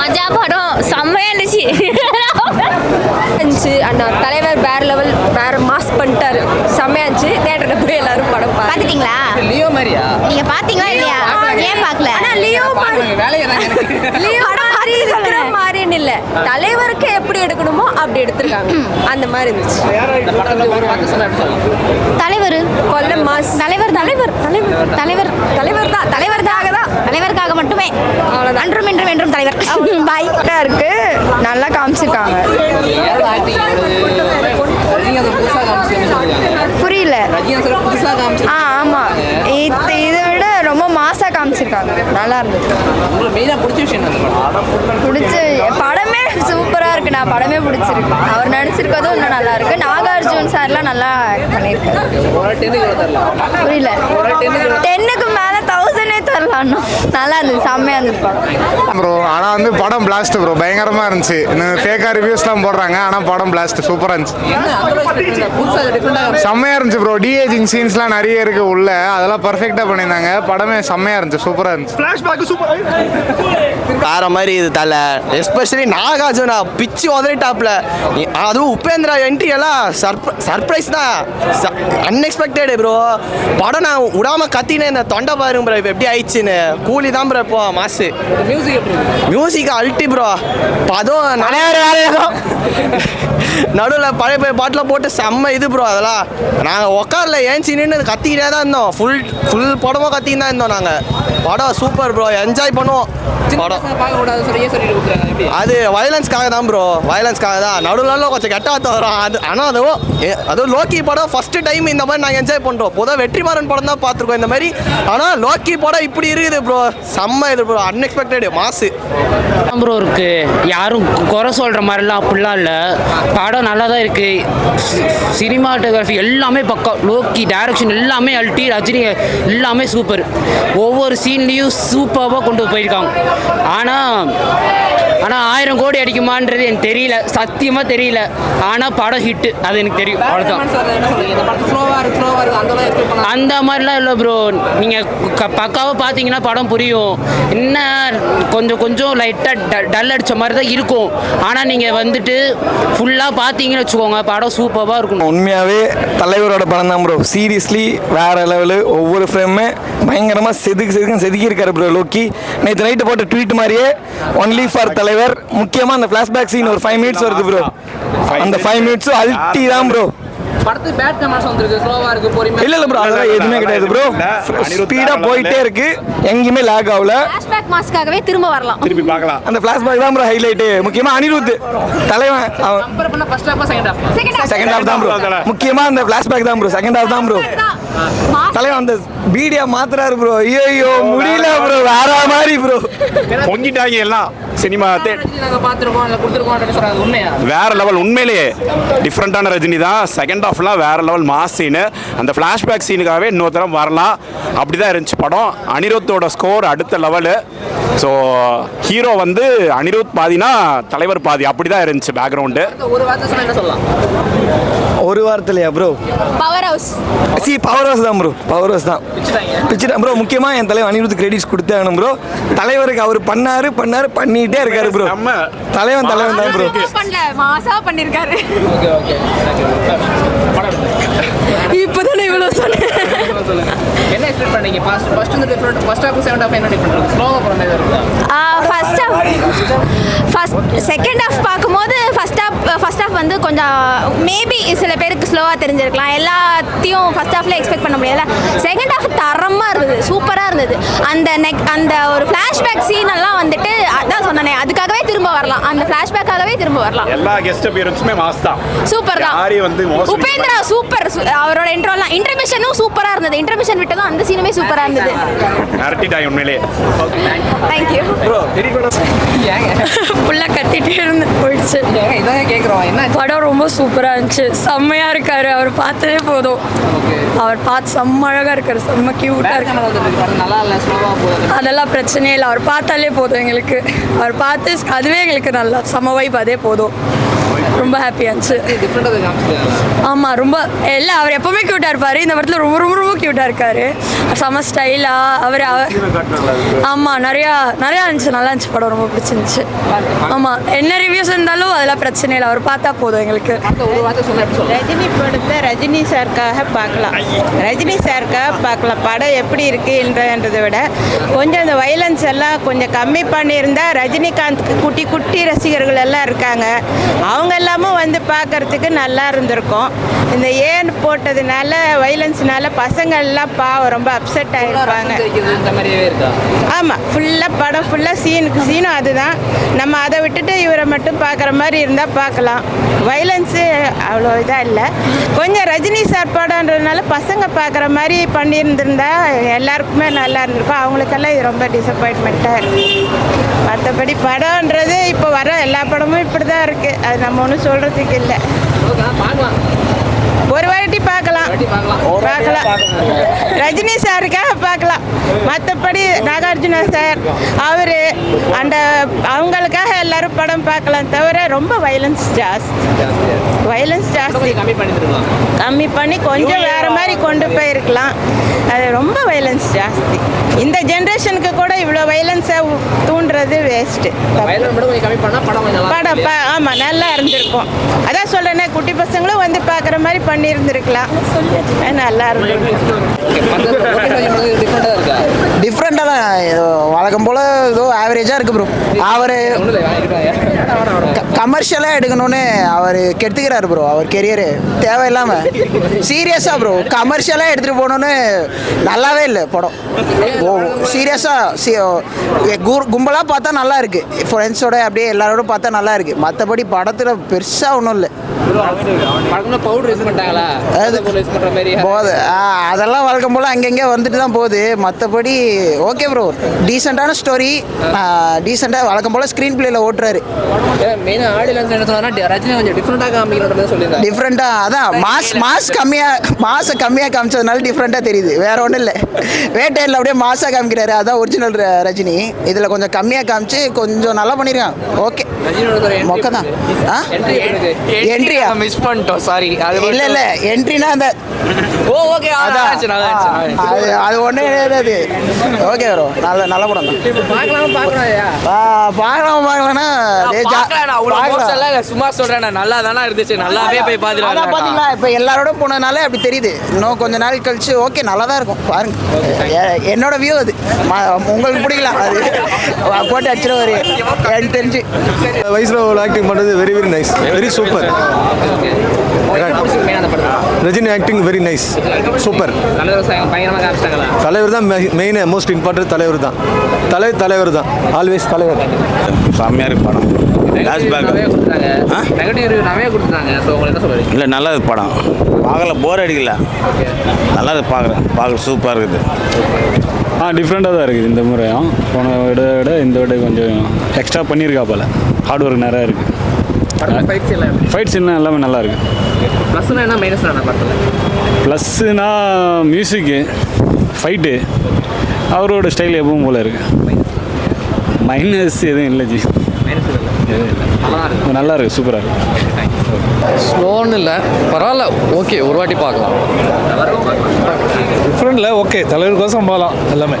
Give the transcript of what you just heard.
மஜா படம் செம்மையா இருந்துச்சு. இருந்துச்சு. அண்ணா தலைவர் வேற லெவல் வேற மாஸ் பண்ணிட்டாரு. செம்மையா இருந்துச்சு. தேட்டரில் போய் எல்லாரும் படம் பாத்துட்டீங்களா? லியோ மாதிரியா? நீங்க பாத்தீங்களா இல்லையா? ஏன் பாக்கல ஆனா லியோ லியோ மாதிரி இருக்கிற மாதிரின்னு இல்ல. தலைவருக்கு எப்படி எடுக்கணுமோ அப்படி எடுத்திருக்காங்க. அந்த மாதிரி இருந்துச்சு. தலைவர். கொல்ல மாஸ். தலைவர் தலைவர் தலைவர் தலைவர். தலைவர் தான் தலைவருக்காக தான். தலைவருக்காக மட்டுமே. அன்றும் இன்றும் என்றும் தலைவர். பாய் இருக்கு. நல்லா காமிச்சிருக்காங்க. புரியல. ஆ ஆமாம் இது இதை விட ரொம்ப மாசா காமிச்சிருக்காங்க. நல்லா மெயினாக பிடிச்ச விஷயம் பிடிச்ச படமே சூப்பராக இருக்கு. நான் படமே பிடிச்சிருக்கு. அவர் நடிச்சிருக்கதும் இன்னும் நல்லா இருக்கு. நாகார்ஜுன் சார்லாம் நல்லா பண்ணியிருக்காரு. தரலாம் புரியல. டென்னுக்கு இன்னும். நல்லா இருந்தது செம்மையாக இருந்தது படம். ப்ரோ ஆனால் வந்து படம் பிளாஸ்ட் ப்ரோ பயங்கரமாக இருந்துச்சு. இன்னும் ஃபேக்காக ரிவ்யூஸ்லாம் போடுறாங்க ஆனால் படம் பிளாஸ்ட் சூப்பராக இருந்துச்சு. செம்மையாக இருந்துச்சு? ப்ரோ டிஏஜிங் சீன்ஸ்லாம் நிறைய இருக்கு உள்ள. அதெல்லாம் பர்ஃபெக்டாக பண்ணியிருந்தாங்க. படமே செம்மையாக இருந்துச்சு. சூப்பராக இருந்துச்சு. வேற மாதிரி இது தல. எஸ்பெஷலி நாகார்ஜுனா பிச்சு உதறிட்டாப்ல அதுவும் உபேந்திரா என்ட்ரி எல்லாம் சர்ப்ரைஸ் தான். அன்எக்ஸ்பெக்டட் ப்ரோ படம் நான் விடாம கத்தினே இந்த தொண்டை பாருங்க ப்ரோ இப்போ எப்படி ஆயிடுச்சுன்னு. கூலி தான் ப்ரோ இப்போ மாசு. மியூசிக் இருக்கு? மியூசிக் அல்ட்டி ப்ரோ அதுவும் நிறைய நடுவில் பழைய பழைய பாட்டில் போட்டு செம்ம இது ப்ரோ அதெல்லாம். நாங்கள் உட்கார்ல ஏஞ்சி நின்று கத்திக்கிட்டே தான் இருந்தோம். ஃபுல் ஃபுல் படமும் கத்தின்னு தான் இருந்தோம் நாங்கள் படம் சூப்பர் ப்ரோ என்ஜாய் பண்ணுவோம். படம். அது வயலன்ஸ்க்காக தான் ப்ரோ வயலன்ஸ்க்காக தான். நடுவில் கொஞ்சம் கெட்ட வார்த்தை வரும். அது ஆனால் அதுவும் அதுவும் லோக்கி படம் ஃபர்ஸ்ட் டைம் இந்த மாதிரி நாங்கள் என்ஜாய் பண்ணுறோம் பொதுவாக வெற்றிமாறன் படம் தான் பார்த்துருக்கோம் இந்த மாதிரி. ஆனால் லோக்கி படம் இப்படி இருக்குது ப்ரோ செம்ம இது ப்ரோ அன்எக்ஸ்பெக்டட் மாசு. ப்ரோ இருக்கு. யாரும் குறை சொல்கிற மாதிரிலாம் அப்படிலாம் இல்லை. படம் நல்லா தான் இருக்கு. சினிமாட்டோகிராஃபி எல்லாமே பக்கம். லோக்கி டேரக்ஷன் எல்லாமே அல்டி ரஜினி எல்லாமே சூப்பர் ஒவ்வொரு சீன்லேயும் சூப்பராக கொண்டு போயிருக்காங்க. ஆனால் ஆனால் ஆயிரம் கோடி அடிக்குமான்றது எனக்கு தெரியல. சத்தியமாக தெரியல. ஆனால் படம் ஹிட்டு அது எனக்கு தெரியும். அவ்வளோதான் அந்த மாதிரிலாம் இல்லை ப்ரோ நீங்கள் பக்காவாக பார்த்தீங்கன்னா படம் புரியும். என்ன கொஞ்சம் கொஞ்சம் லைட்டாக டல் அடித்த மாதிரி தான் இருக்கும். ஆனால் நீங்கள் வந்துட்டு ஃபுல்லாக பார்த்தீங்கன்னு வச்சுக்கோங்க படம் சூப்பராக இருக்கும் உண்மையாகவே தலைவரோட படம் தான் ப்ரோ சீரியஸ்லி வேற லெவலு ஒவ்வொரு ஃப்ரேமுமே பயங்கரமாக செதுக்கு செதுக்கு செதுக்கி இருக்காரு ப்ரோ லோக்கி. நேற்று நைட்டு போட்ட ட்வீட் மாதிரியே ஒன்லி ஃபார் தலைவர். முக்கியமாக அந்த ஃப்ளாஷ்பேக் சீன் ஒரு ஃபைவ் மினிட்ஸ் வருது ப்ரோ அந்த ஃபைவ் மினிட்ஸும் அல்ட்டி தான் ப்ரோ படத்துக்கு பேட் கமெண்ட்ஸ் வந்திருக்கு ஸ்லோவாக இருக்கு பொறுமையாக இல்ல இல்ல ப்ரோ அதெல்லாம் எதுவுமே கிடையாது ப்ரோ ஸ்பீடா போயிட்டே இருக்கு. எங்கேயுமே லேக் ஆகல. ஃபிளாஷ்பேக் மாஸ்க்காகவே திரும்ப வரலாம். திருப்பி பார்க்கலாம். அந்த ஃபிளாஷ்பேக் தான் ப்ரோ ஹைலைட் முக்கியமா அனிருத். தலைவன் அவன். கம்பேர் பண்ண first half second half second half தான் ப்ரோ முக்கியமா அந்த ஃபிளாஷ்பேக் தான் ப்ரோ செகண்ட் ஹாஃப் தான் ப்ரோ தலைவன் அந்த பீடியா மாத்துறாரு ப்ரோ ஐயோ முடியல ப்ரோ வேற மாதிரி ப்ரோ பொங்கிட்டாங்க எல்லாம். சினிமா வேற லெவல் உண்மையிலேயே. டிஃப்ரெண்டான ரஜினி தான். செகண்ட் ஹாஃப்லாம் வேற லெவல் மாஸ் சீனு அந்த ஃப்ளாஷ்பேக் சீனுக்காகவே இன்னொரு தரம் வரலாம். அப்படி தான் இருந்துச்சு படம். அனிருத்தோட ஸ்கோர் அடுத்த லெவலு ஸோ ஹீரோ வந்து அனிருத் பாதினா தலைவர் பாதி. அப்படி தான் இருந்துச்சு பேக்ரவுண்டு ஒரு வார்த்தை சொன்னா என்ன சொல்லலாம்? ஒரு வாரத்திலையா ப்ரோ பவர் ஹவுஸ் சி பவர் ஹவுஸ் தான் ப்ரோ பவர் ஹவுஸ் தான். பிச்சுட்டா ப்ரோ முக்கியமாக என் தலைவர் அனிருத் கிரெடிட்ஸ் கொடுத்தே ஆகணும் ப்ரோ தலைவருக்கு அவர் பண்ணாரு பண்ணாரு பண்ணிட்டே இருக்காரு ப்ரோ செம்ம. தலைவன் தலைவன் தான் ப்ரோ பண்ணல மாசா பண்ணிருக்காரு. Okay okay. இப்போதானே இவ்வளோ சொன்னேன். சொல்லுங்க என்ன எக்ஸ்பெக்ட் பண்ணீங்க? ஃபர்ஸ்ட் ஃபர்ஸ்ட் வந்து different first half second half என்ன டிஃப்ரெண்ட் இருக்கு? ஸ்லோவாக போகிற மாதிரி இருக்குதா first half first second half பார்க்கும்போது ஃபர்ஸ்ட் ஹாஃப் ஃபர்ஸ்ட் ஹாஃப் வந்து கொஞ்சம் மேபி சில பேருக்கு ஸ்லோவாக தெரிஞ்சிருக்கலாம். எல்லாத்தையும் ஃபர்ஸ்ட் ஹாஃப்ல எக்ஸ்பெக்ட் பண்ண முடியல செகண்ட் ஹாஃப் தரமாக இருந்தது சூப்பராக இருந்தது. அந்த நெக் அந்த ஒரு ஃப்ளாஷ்பேக் சீன் எல்லாம் வந்துட்டு அதான் சொன்னனே அதுக்காகவே திரும்ப வரலாம். அந்த ஃப்ளாஷ்பேக்காகவே திரும்ப வரலாம். எல்லா கெஸ்ட் அப்பியரன்ஸுமே மாஸ் தான். சூப்பர் தான். வந்து உபேந்திரா சூப்பர். அவரோட இன்ட்ரோலாம் இன்டர்மிஷனும் சூப்பராக இருந்தது. இன்டர்மிஷன் விட்டதும் அந்த சீனுமே சூப்பராக இருந்தது. மிரட்டிட்டாங்க உண்மையிலேயே தேங்க்யூ ஃபுல்லாக கத்திட்டே இருந்து இதான் கேட்குறோம் என்ன? படம் ரொம்ப சூப்பராக இருந்துச்சு. செம்மையாக இருக்காரு. அவர் பார்த்ததே போதும். அவர் பார்த்து செம்ம அழகாக இருக்காரு. செம்ம க்யூட்டாக இருக்கு. அதெல்லாம் பிரச்சனையே இல்லை. அவர் பார்த்தாலே போதும் எங்களுக்கு. அவர் பார்த்து அதுவே எங்களுக்கு நல்லா செம்ம வைப் அதே போதும். ரொம்ப ஹாப்பியாக இருந்துச்சு ஆமாம் ரொம்ப இல்லை அவர் எப்பவுமே க்யூட்டாக இருப்பார். இந்த படத்தில் ரொம்ப ரொம்ப ரொம்ப க்யூட்டாக இருக்காரு. செம்ம ஸ்டைலாக அவர் அவர் ஆமாம் நிறையா நிறையா இருந்துச்சு நல்லா இருந்துச்சு படம் ரொம்ப பிடிச்சிருந்துச்சு. ஆமாம் என்ன ரிவ்யூஸ் இருந்தாலும் அதெல்லாம் பிரச்சனை இல்லை. அவர் பார்த்தா போதும் எங்களுக்கு. ரஜினி படத்தை ரஜினி சாருக்காக பார்க்கலாம். ரஜினி சாருக்காக பார்க்கலாம். படம் எப்படி இருக்குன்றதை விட கொஞ்சம் அந்த வைலன்ஸ் எல்லாம் கொஞ்சம் கம்மி பண்ணியிருந்தா ரஜினிகாந்த்க்கு குட்டி குட்டி ரசிகர்கள் எல்லாம் இருக்காங்க. அவங்க எல்லாமும் வந்து பார்க்கறதுக்கு நல்லா இருந்திருக்கும். இந்த ஏன் போட்டதுனால வைலன்ஸ்னால பசங்க எல்லாம் பாவம் ரொம்ப அப்செட் ஆகிருப்பாங்க ஆமாம் ஃபுல்லாக படம் ஃபுல்லாக சீனுக்கு சீனும் அதுதான். நம்ம அதை விட்டுட்டு இவரை மட்டும் பார்க்குற மாதிரி இருந்தால் பார்க்கலாம். வைலன்ஸு அவ்வளோ இதாக இல்லை. கொஞ்சம் ரஜினி சார் படம்ன்றதுனால பசங்க பார்க்குற மாதிரி பண்ணியிருந்திருந்தா எல்லாருக்குமே நல்லா இருந்திருக்கும். அவங்களுக்கெல்லாம் இது ரொம்ப டிசப்பாயின்மெண்ட்டாக இருக்குது மற்றபடி படம்ன்றது இப்போ வர எல்லா படமும் இப்படி தான் இருக்குது அது நம்ம ஒன்றும் சொல்கிறதுக்கு இல்லை. பார்க்கலாம். ஒரு வாட்டி பார்க்கலாம். வாட்டி பார்க்கலாம். பார்க்கலாம். ரஜினி சாருக்காக பார்க்கலாம். மற்றபடி நாகார்ஜுனா சார் அவர் அந்த அவங்களுக்காக எல்லாரும் படம் பார்க்கலாம் தவிர ரொம்ப வைலன்ஸ் ஜாஸ்தி. வைலன்ஸ் ஜாஸ்தி. கொஞ்சம் கம்மி பண்ணி தருக்கலாம் கம்மி பண்ணி கொஞ்சம் வேற மாதிரி கொண்டு போயிருக்கலாம். அது ரொம்ப வைலன்ஸ் ஜாஸ்தி. இந்த ஜென்ரேஷனுக்கு கூட இவ்வளோ வைலன்ஸை தூண்டுறது வேஸ்ட்டு படம் ஆமாம் நல்லா இருந்திருக்கும். அதான் சொல்றேனே குட்டி பசங்களும் வந்து பார்க்குற மாதிரி பண்ணியிருந்திருக்கலாம். நல்லா இருந்திருக்கும். ஓகே மற்ற டிஃப்ரெண்டாக இருக்கா? டிஃப்ரெண்ட்டாக தான். வழக்கம் போல் ஏதோ ஆவரேஜாக இருக்கு ப்ரோ அவர் கமர்ஷியலாக எடுக்கணும்னு அவர் கெடுத்துக்கிறாரு ப்ரோ அவர் கெரியரு தேவையில்லாமல் சீரியஸாக ப்ரோ கமர்ஷியலாக எடுத்துகிட்டு போகணுன்னு நல்லாவே இல்லை படம். ஓ சீரியஸாக கும்பலாக பார்த்தா நல்லா இருக்கு. ஃப்ரெண்ட்ஸோட அப்படியே எல்லாரோட பார்த்தா நல்லா இருக்கு. மற்றபடி படத்தில் பெருசாக ஒன்றும் இல்லை. அதெல்லாம் வழக்கம் போல் அங்கங்கே வந்துட்டு தான் போகுது. மற்றபடி ஓகே ப்ரோ டீசெண்டான ஸ்டோரி டீசெண்டாக வழக்கம் போல் ஸ்க்ரீன் பிளேயில் ஓட்டுறாரு. மெயினாக ஆடியன்ஸ் என்ன சொன்னா ரஜினி கொஞ்சம் டிஃப்ரெண்டாக காமிக்கிற மாதிரி சொல்லியிருந்தாங்க டிஃப்ரெண்ட்டாக அதான் மாஸ் மாஸ் கம்மியாக மாசை கம்மியாக காமிச்சதுனால டிஃப்ரெண்ட்டாக தெரியுது. வேற ஒன்றும் இல்லை. வேட்டையில் அப்படியே மாசாக காமிக்கிறாரு. அதான் ஒரிஜினல் ரஜினி. இதில் கொஞ்சம் கம்மியாக காமிச்சு கொஞ்சம் நல்லா பண்ணியிருக்கான் ஓகே மொக்க தான். ஆ? என்ட்ரியா மிஸ் பண்ணிட்டோம். சாரி அது இல்லை இல்லை. என்ட்ரினா அந்த ஓ ஓகே அதான். அது அது ஒன்றே கிடையாது ஓகே ப்ரோ நல்ல நல்ல படம் தான். பார்க்கலாம் பார்க்கலாம் பார்க்கலாம்னா டேய், ஜா- பார்க்கலாம். சும்மா சொல்றேன் நல்லா தானே இருந்துச்சு? நல்லாவே போய் அதான் பாத்தீங்களா? இப்போ எல்லாரோட போனதுனால அப்படி தெரியுது. இன்னும் கொஞ்ச நாள் கழிச்சு ஓகே நல்லா தான் இருக்கும். பாருங்க. என்னோட வியூ அது. ம- உங்களுக்கு பிடிக்கலாம் அது. போட்டு அடிச்சிருவாரு எனக்கு தெரிஞ்சு. வயசில் ஆக்டிங் பண்ணுறது very very nice very super Rajini acting very nice super தலைவர் தான் மெயின் மோஸ்ட் இம்பார்ட்டன்ட் தலைவர் தான். தலைவர் தலைவர் தான். ஆல்வேஸ் தலைவர். செம்மையாக இருக்கு படம் Flashback. இல்லை நல்லது படம். பார்க்கல போர் அடிக்கல. நல்லா இருக்கு பார்க்குறேன். பார்க்க சூப்பராக இருக்குது. ஆ டிஃப்ரெண்ட்டாக தான் இருக்குது இந்த முறையும் போன விட விட இந்த விட கொஞ்சம் எக்ஸ்ட்ரா பண்ணியிருக்கா போல. ஹார்ட் ஒர்க் நிறையா இருக்குது படம் ஃபைட்ஸ் எல்லாம் ஃபைட் சீன் எல்லாமே நல்லா இருக்கு. ப்ளஸ்னா என்ன மைனஸ் மியூசிக்கு ஃபைட்டு அவரோட ஸ்டைல் எப்பவும் போல இருக்கு. மைனஸ் எதுவும் இல்லை ஜி. இல்லை நல்லா இருக்கு நல்லா இருக்கு. சூப்பராக இருக்கு ஸ்லோன்னு இல்லை பரவாயில்ல ஓகே ஒரு வாட்டி பார்க்கலாம். டிஃப்ரெண்ட்டில் ஓகே தலைவருக்கோசம் போகலாம் எல்லாமே.